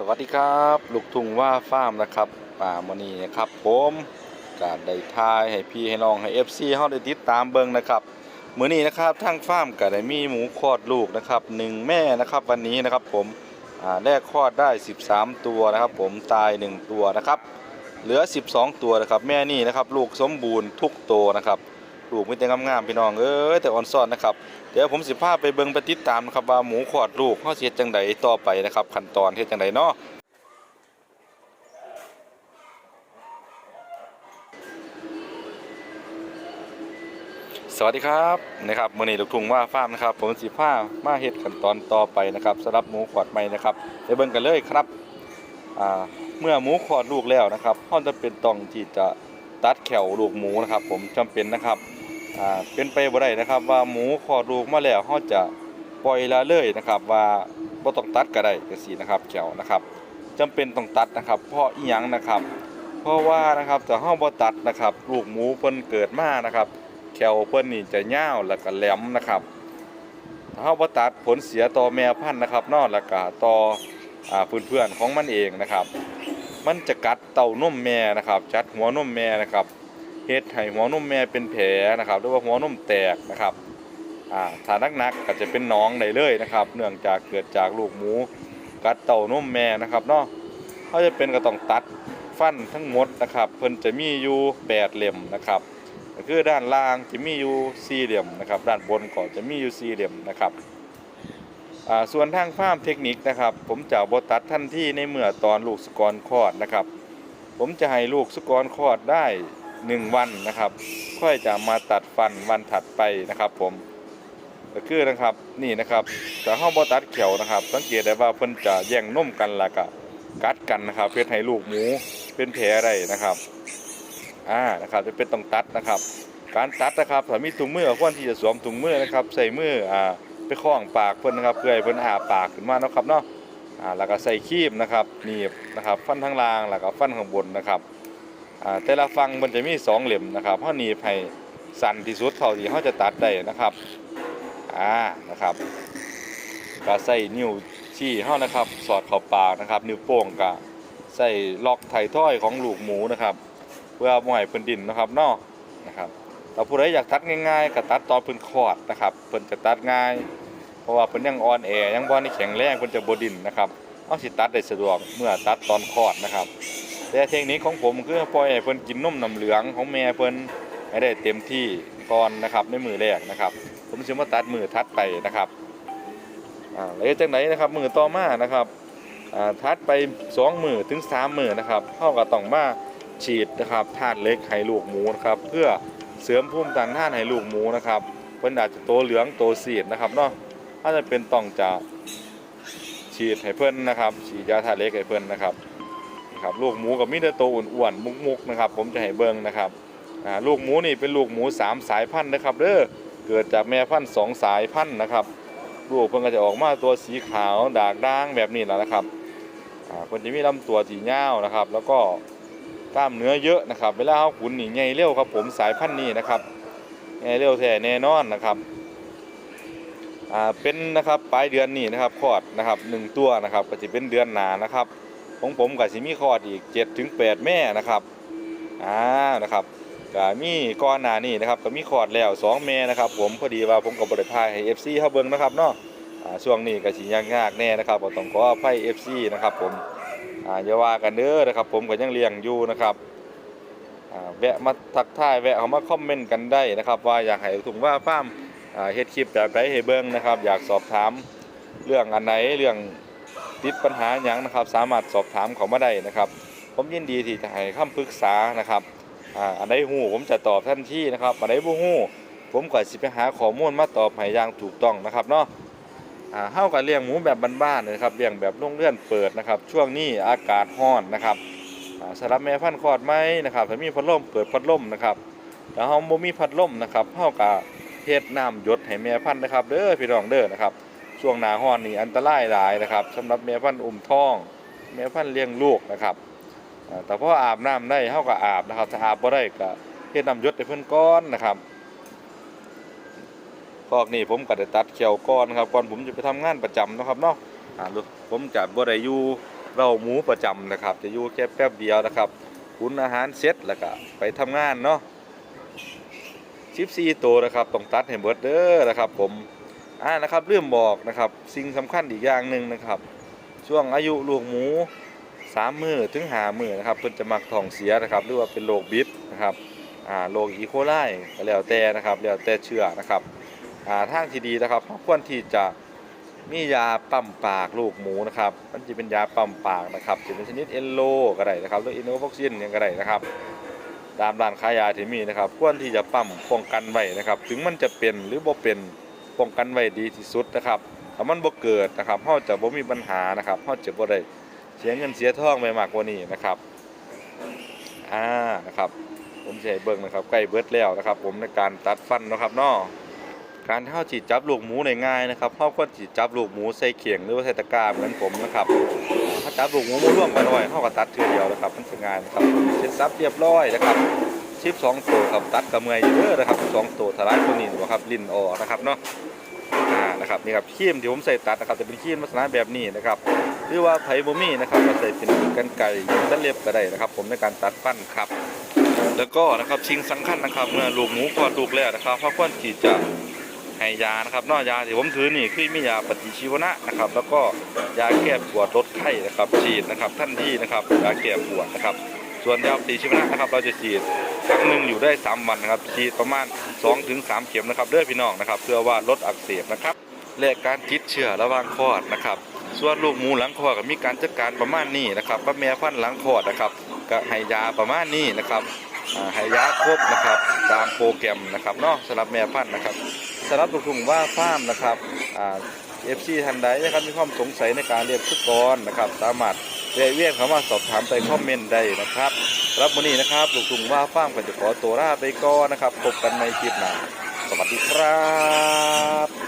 สวัสดีครับลูกทุ่งว่าฟาร์มนะครับป่ามอนีนะครับผมการได้ทายให้พี่ให้น้องให้ FC เฮาได้ติดตามเบิ่งนะครับมื้อนี้นะครับทางฟาร์มก็ได้มีหมูคลอดลูกนะครับหนึ่งแม่นะครับวันนี้นะครับผมแรกคลอดได้ 13 ตัวนะครับ ผมตาย 1 ตัวนะครับ เหลือ 12 ตัวนะครับ แม่นี่นะครับ ลูกสมบูรณ์ทุกตัวนะครับ ลูกมีแต่งามๆพี่น้องเอ้ยแต่อ่อนซ่อนนะครับเดี๋ยวผมสิพาไปเบิ่งไปติดตามนะครับว่าหมูคลอดลูกเฮาเฮ็ดจังไดต่อไปนะครับขั้นตอนเฮ็ดจังไดเนาะสวัสดีครับนะครับมื้อนี้ลูกทุ่งว่าฟาร์มนะครับ ผมสิพามาเฮ็ดขั้นตอนต่อไปนะครับสำหรับหมูขอดใหม่นะครับไปเบิ่งกันเลยครับเมื่อหมูขอดลูกแล้วนะครับเฮาจะเป็นต้องที่จะ ตัดแขวลูกหมูนะครับ ผมจำเป็นนะครับอ่าเป็นไปบ่ได้นะครับ ว่าหมูขอดลูกมาแล้วเฮาจะปล่อยละเลยนะครับ ว่าบ่ต้องตัดก็ได้จังซี่นะครับแขวนะครับจำเป็นต้องตัดนะครับ เพราะอีหยังนะครับ เพราะว่านะครับถ้าเฮาบ่ตัดนะครับ ลูกหมูเพิ่นเกิดมานะครับแควเพิ่นนี่จะยาวแล้วก็แหลมนะครับถ้าเฮาบ่ตัดผลเสียต่อแม่พันธุ์นะครับนอกแล้วก็ต่ออ่าเพื่อนๆของมันเองนะครับ มันจะกัดเต้านมแม่นะครับจัดหัวนมแม่นะครับเฮ็ดให้หัวนมแม่เป็นแผลนะครับหรือว่าหัวนมแตกนะครับอ่าถ้านักๆก็จะเป็นหนองได้เลยนะครับ เนื่องจากเกิดจากลูกหมูกัดเต้านมแม่นะครับเนาะเขาจะเป็นก็ต้องตัดฟันทั้งหมดนะครับ เพิ่นจะมีอยู่แปดเล่ยมนะครับก็คือด้านล่างจะมีอยู่สี่เหลี่ยมนะครับ ด้านบนก็จะมีอยู่สี่เหลี่ยมนะครับ ส่วนทางฟาร์มเทคนิคนะครับ ผมจะบตัดทันที่ในเมื่อตอนลูกสกรคลอดนะครับ ผมจะให้ลูกสกรคลอดได้ 1 วันนะครับ ค่อยจะมาตัดฟันวันถัดไปนะครับ ผมก็คือนะครับนี่นะครับแต่ห้องบตัดเขียวนะครับ สังเกตได้ว่าเพิ่นจะแย่งนมกันล้วก็กัดกันนะครับ เพื่อให้ลูกหมูเป็นแผลอะไรนะครับอ่านะครับจะเป็นต้องตัดนะครับ การตัดนะครับถ้ามีถุงมือควรที่จะสวมถุงมือนะครับ ใส่มืออ่า ไปคล้องปากเพิ่นนะครับเพื่อให้เพิ่นอาปากขึ้นมาเนาะครับเนาะอ่าแล้วก็ใส่ครีมนะครับหนีบนะครับฟันทางล่างแล้วก็ฟันข้างบนนะครับอ่าแต่ละฝั่งมันจะมีสองเหลี่ยมนะครับเฮาหนีบให้สั้นที่สุดเท่าที่เฮาจะตัดได้นะครับอ่านะครับก็ใส่นิ้วชี้เฮานะครับ สอดเข้าปากนะครับ นิ้วโป้งก็ใส่ล็อกไถ่ถ้อยของลูกหมูนะครับ เพื่อบ่ให้เพิ่นดินนะครับเนาะนะครับ ถ้าผู้ใดอยากตัดง่ายๆก็ตัดตอนเพิ่นคลอดนะครับเพิ่นจะตัดง่าย เพราะว่าเพิ่นยังอ่อนแอยังบ่ได้แข็งแรงเพิ่นจะบดินนะครับเอาสิตัดได้สะดวกเมื่อตัดตอนคลอดนะครับแต่เทคนิคของผมคือปล่อยให้เพิ่นกินนมน้ำเหลืองของแม่เพิ่นให้ได้เต็มที่ก่อนนะครับในมือแรกนะครับ ผมสิมาตัดมือถัดไปนะครับอ่าแล้วจังไดนนะครับมือต่อมานะครับอ่าถัดไปสองมือถึงสามมือนะครับเฮาก็ต้องมาฉีดนะครับธาตุเล็กให้ลูกหมูนะครับเพื่อ เสริมภูมิต้านทานให้ลูกหมูนะครับเพิ่นอาจจะโตเหลืองโตสีดนะครับเนาะถ้าจะเป็นต้องจะฉีดให้เพิ่นนะครับ ฉีดยาธาเล็กให้เพิ่นนะครับนะครับลูกหมูกับมีแต่โตวอ้วนๆมุกๆนะครับ ผมจะให้เบิ่งนะครับลูกหมูนี่เป็นลูกหมูสามสายพันธุ์นะครับเด้อเกิดจากแม่พันธุ์สองสายพันธุ์นะครับลูกเพิ่นก็จะออกมาตัวสีขาวดากด่างแบบนี้แหละนะครับเพิ่นจะมีลำตัวสียานะครับ แล้วก็ กล้ามเนื้อเยอะนะครับ เวลาเขาขุนนี่ใหญ่เร็วครับผมสายพันธุ์นี้นะครับใหญ่เร็วแท้แน่นอนนะครับอ่าเป็นนะครับปลายเดือนนี้นะครับคลอดนะครับหนึ่งตัวนะครับก็จะเป็นเดือนหนานะครับของผมก็จะมีคลอดอีก7ถึง8แม่นะครับอ่านะครับก็มีก้อนหนานี่นะครับก็มีคลอดแล้วสองแม่นะครับ ผมพอดีว่าผมกับบริพายให้ FC เขาเบิ่งนะครับเนาะช่วงนี้ก็สิยากแน่นะครับก็ต้องขออภัย FC นะครับผม อ่าอย่าว่ากันเด้อนะครับ ผมก็ยังเลี้ยงอยู่นะครับอ่าแวะมาทักทายแวะเข้ามาคอมเมนต์กันได้นะครับ ว่าอยากให้ถุงว่าฟาร์มอ่าเฮ็ดคลิปแบบไหนให้เบิ่งนะครับ อยากสอบถามเรื่องอันไหนเรื่องติดปัญหาหยังนะครับ สามารถสอบถามเขามาได้นะครับ ผมยินดีที่จะให้คำปรึกษานะครับอ่าอันใดฮู้ผมจะตอบทันที่นะครับอันใดบ่ฮู้ผมก็สิไปหาข้อมูลมาตอบให้อย่างถูกต้องนะครับเนาะ อ่าเฮากับเลี้ยงหมูแบบบ้านๆนะครับเลี้ยงแบบโรงเรือนเปิดนะครับ ช่วงนี้อากาศร้อนนะครับอ่าสำหรับแม่พันธุ์คลอดไหมนะครับถ้ามีพัดลมเปิดพัดลมนะครับแต่เฮาบ่มีพัดลมนะครับเฮากับเฮ็ดน้ำหยดให้แม่พันธุ์นะครับเด้อพี่น้องเด้อนะครับช่วงหน้าร้อนนี่อันตรายหลายนะครับสำหรับแม่พันธุ์อุ้มท้องแม่พันธุ์เลี้ยงลูกนะครับอ่าแต่พออาบน้ำได้เฮาก็อาบนะครับถ้าอาบบ่ได้ก็เฮ็ดน้ำหยดให้เพิ่นก่อนนะครับ อกนี่ผมก็ได้ตัดเขียวก่อนครับก่อนผมจะไปทำงานประจำนะครับเนาะอ่าลูกผมจะบ่ได้อยู่เราหมูประจำนะครับ จะอยู่แค่แป๊บเดียวนะครับคุณอาหารเสร็จแล้วก็ไปทำงานเนาะ14ตัวนะครับต้องตัดให้เบิดเด้อนะครับ ผมอ่านะครับเรื่องบอกนะครับ สิ่งสำคัญอีกอย่างหนึ่งนะครับ ช่วงอายุลูกหมูสามมือถึงหามือนะครับเพิ่นจะมักท้องเสียนะครับ หรือว่าเป็นโรคบิดนะครับอ่าโรคอีโคไลก็แล้วแต่นะครับแล้วแต่เชื้อนะครับ อ่าทางที่ดีนะครับเราควรที่จะมียาปั๊มปากลูกหมูนะครับ มันจะเป็นยาปั๊มปากนะครับจะเป็นชนิดเอลโลก็ได้นะครับหรืออินโนฟอกซินยังก็ได้นะครับ ตามร้านขายยาที่มีนะครับ ควรที่จะปั๊มป้องกันไว้นะครับ ถึงมันจะเป็นหรือบ่เป็นป้องกันไว้ดีที่สุดนะครับถ้ามันบ่เกิดนะครับเฮาจะบ่มีปัญหานะครับเฮาจะบ่ได้เสียเงินเสียทองไปมากกว่านี้นะครับอ่านะครับ ผมจะให้เบิ่งนะครับใกล้เบิดแล้วนะครับ ผมในการตัดฟันนะครับเนาะ การเท่าสิจับลูกหมูได้ง่ายนะครับเฮาควรสิจับลูกหมูใส่เขียงหรือว่าใส่ตะกร้าเหมือนผมนะครับถ้าจับลูกหมูมาร่วมกันไว้เฮาก็ตัดเทื่อเดียวนะครับมันสิง่ายนะครับเสร็จสับเรียบร้อยนะครับ12ตัวครับตัดกับเมื่อยอยู่เด้อนะครับ12ตัวทลายตัวนี้บ่ครับลินออกนะครับเนาะอ่านะครับนี่ครับครีมที่ผมใส่ตัดนะครับจะเป็นครีมลักษณะแบบนี้นะครับหรือว่าไผ่บมี่นะครับก็ใส่เป็นกันไก่ตัดเล็บก็ได้นะครับ ผมในการตัดฟันครับ แล้วก็นะครับชิงสำคัญนะครับเมื่อลูกหมูคลอดลูกแล้วนะครับเพราะควรที่จะ ให้ยานะครับนอกยาที่ผมถือนี่คือมียาปฏิชีวนะนะครับ แล้วก็ยาแก้ปวดลดไข้นะครับฉีดนะครับท่านที่นะครับยาแก้ปวดนะครับ ส่วนยาปฏิชีวนะนะครับ เราจะฉีดครั้งหนึ่งอยู่ได้ 3 วันนะครับฉีดประมาณ 2-3 เข็มนะครับเด้อพี่น้องนะครับ เพื่อว่าลดอักเสบนะครับและการติดเชื้อระหว่างคลอดนะครับ ส่วนลูกหมูหลังคลอดก็มีการจัดการประมาณนี้นะครับกับแม่พันธุ์หลังคลอดนะครับก็ให้ยาประมาณนี้นะครับให้ยาครบนะครับ ตามโปรแกรมนะครับเนาะสำหรับแม่พันธุ์นะครับ สำหรับลูกทุ่งว่าฟาร์มนะครับอ่าเอฟซีทานใดนะครับมีความสงสัยในการเรียกทุกรนะครับ สามารถเรียกเวียนเข้ามาสอบถามไปคอมเมนต์ได้นะครับ รับวันนี้นะครับลูกทุ่งว่าฟาร์มก็จะขอตัวลาไปก่อนนะครับพบกันในคลิปหน้าสวัสดีครับ